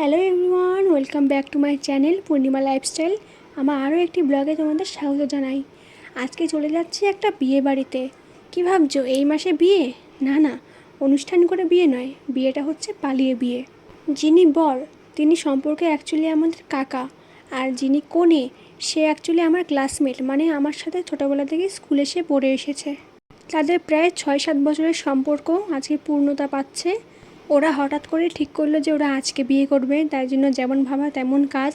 Hello everyone, welcome back to my channel Purnima lifestyle. আমার আরও একটি ব্লগে তোমাদের স্বাগত জানাই। আজকে চলে যাচ্ছি একটা বিয়ে বাড়িতে। কী ভাবছ, এই মাসে বিয়ে? না না, অনুষ্ঠান করে বিয়ে নয়, বিয়েটা হচ্ছে পালিয়ে বিয়ে। যিনি বর, তিনি সম্পর্কে অ্যাকচুয়ালি আমাদের কাকা। আর যিনি কোণে সে অ্যাকচুয়ালি আমার ক্লাসমেট মানে আমার সাথে ছোটোবেলা থেকে স্কুলে সে পড়ে এসেছে। তাদের প্রায় ছয় সাত বছরের সম্পর্ক আজকে পূর্ণতা পাচ্ছে। ওরা হঠাৎ করে ঠিক করল যে ওরা আজকে বিয়ে করবে, তাই জন্য যেমন ভাবা তেমন কাজ।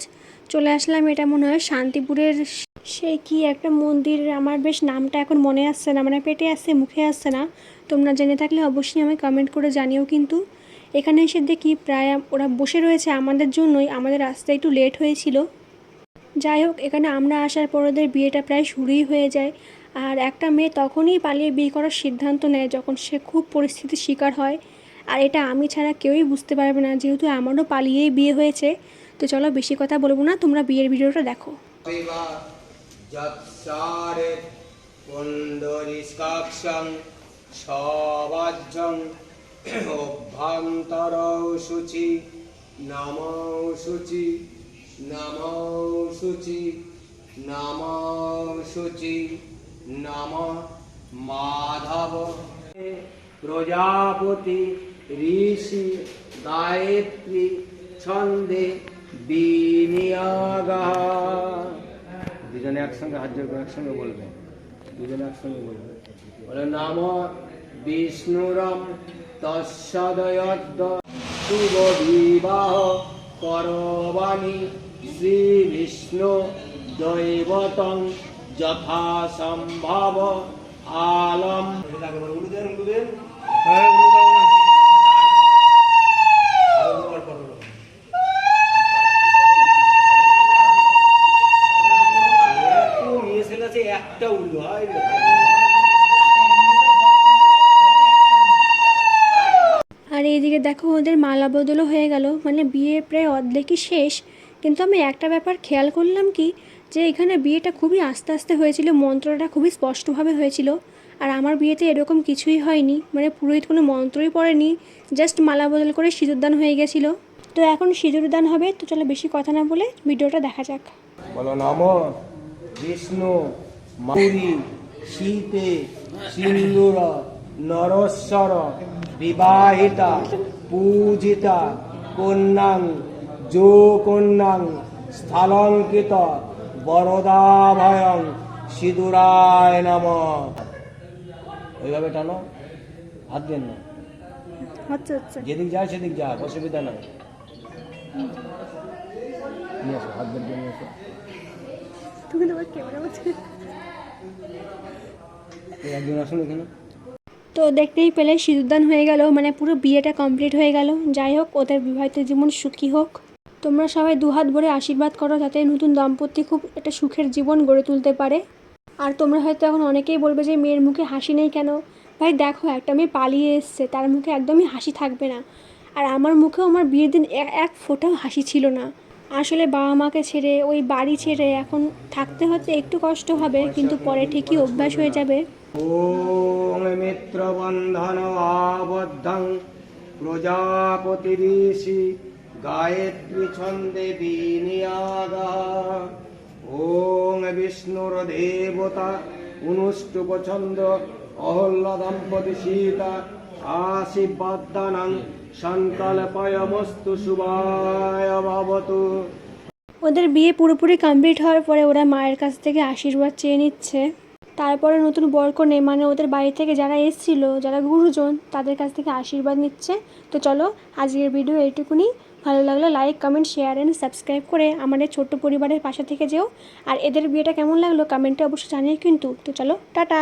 চলে আসলাম এটা মনে হয় শান্তিপুরের সে কি একটা মন্দির, আমার বেশ নামটা এখন মনে আসছে না মানে পেটে আসছে, মুখে আসছে না। তোমরা জেনে থাকলে অবশ্যই আমায় কমেন্ট করে জানিও কিন্তু। এখানে এসে দেখি প্রায় ওরা বসে রয়েছে আমাদের জন্যই, আমাদের আসতে একটু লেট হয়েছিল। যাই হোক, এখানে আমরা আসার পর ওদের বিয়েটা প্রায় শুরুই হয়ে যায়। আর একটা মেয়ে তখনই পালিয়ে বিয়ে করার সিদ্ধান্ত নেয় যখন সে খুব পরিস্থিতির শিকার হয়। আর এটা আমি ছাড়া কেউই বুঝতে পারবে না যেহেতু আমারও পালিয়েই বিয়ে হয়েছে। তো চলো বেশি কথা বলব না তোমরা বিয়ের ভিডিওটা দেখো। বিবা যৎসারে পুণ্ডরিস্কাক্ষং সবাজ্যং অভ্যন্তরৌ শুচি নমৌ শুচি নমৌ শুচি নমৌ শুচি নম মাধব। প্রজাপতি ঋষি গায়ত্রী ছন্দে বিনিয়োগা। দুজনে একসঙ্গে হাত জোর করে একসঙ্গে বলবে। দুজনে একসঙ্গে বলবে। বলে নাম বিষ্ণুরম তৎসদয়দ্দ। শুভ বিবাহ করবাণী শ্রী বিষ্ণু দৈবতং যথা সম্ভব আলম একটা উল্লু আর এইদিকে দেখো ওদের মালা বদলও হয়ে গেল। মানে বিয়ে প্রায় অর্ধেকই শেষ। কিন্তু আমি একটা ব্যাপার খেয়াল করলাম কি যে এখানে বিয়েটা খুবই আস্তে আস্তে হয়েছিল মন্ত্রটা খুবই স্পষ্টভাবে হয়েছিল। আর আমার বিয়েতে এরকম কিছুই হয়নি। মানে পুরোহিত কোনো মন্ত্রই পড়েনি জাস্ট মালা বদল করে সিঁদুরদান হয়ে গেছিল। তো এখন সিঁদুরদান হবে তো চলো বেশি কথা না বলে ভিডিওটা দেখা যাক। বলো নম বিষ্ণু। মাউরি শীতে সিন্দুর নরস্বর বিবাহিতা পূজিতা কন্যাং যো কন্যাং স্থলঙ্কিত বরদাভয়ং সিঁদুরায় নম। ওইভাবে টানো হাত দেন না যেদিক যায় সেদিক যা অসুবিধা নাই। নিয়ে আসো হাত বের নিয়ে আসো। তুমি তোমার ক্যামেরা হচ্ছে একজন আসুন এখানে। তো দেখতেই পেলে সিঁদুরদান হয়ে গেল মানে পুরো বিয়েটা কমপ্লিট হয়ে গেল। যাই হোক ওদের বিবাহিত জীবন সুখী হোক। তোমরা সবাই দুহাত ভরে আশীর্বাদ করো যাতে নতুন দম্পতি খুব একটা সুখের জীবন গড়ে তুলতে পারে। আর তোমরা হয়তো এখন অনেকেই বলবে যে মেয়ের মুখে হাসি নেই কেন? ভাই দেখো একটা মেয়ে পালিয়ে এসছে তার মুখে একদমই হাসি থাকবে না। আর আমার মুখেও আমার বিয়ের দিন এক ফোঁটাও হাসি ছিল না। আসলে বাবা মাকে ছেড়ে ওই বাড়ি ছেড়ে এখন থাকতে হতে একটু কষ্ট হবে, কিন্তু পরে ঠিকই অভ্যাস হয়ে যাবে। ওম মিত্র বন্ধন আবদ্ধং প্রজাপতি ঋষি গায়ত্রী ছন্দে বিনিয়াগা। ওম বিষ্ণুর দেবতা অনুষ্ঠুপ ছন্দ অহল্লা দম্পতি সীতা ওদের বিয়ে পুরোপুরি কমপ্লিট হওয়ার পরে ওরা মায়ের কাছ থেকে আশীর্বাদ চেয়ে নিচ্ছে। তারপরে নতুন বরক নেই মানে ওদের বাড়ি থেকে যারা এসছিল, যারা গুরুজন, তাদের কাছ থেকে আশীর্বাদ নিচ্ছে। তো চলো, আজকের ভিডিও এইটুকুনি। ভালো লাগলে like comment share and subscribe করে আমাদের ছোট্ট পরিবারের পাশে থেকে যেও। আর এদের বিয়েটা কেমন লাগল কমেন্টে অবশ্যই জানিয়ে কিন্তু। তো চলো, টাটা!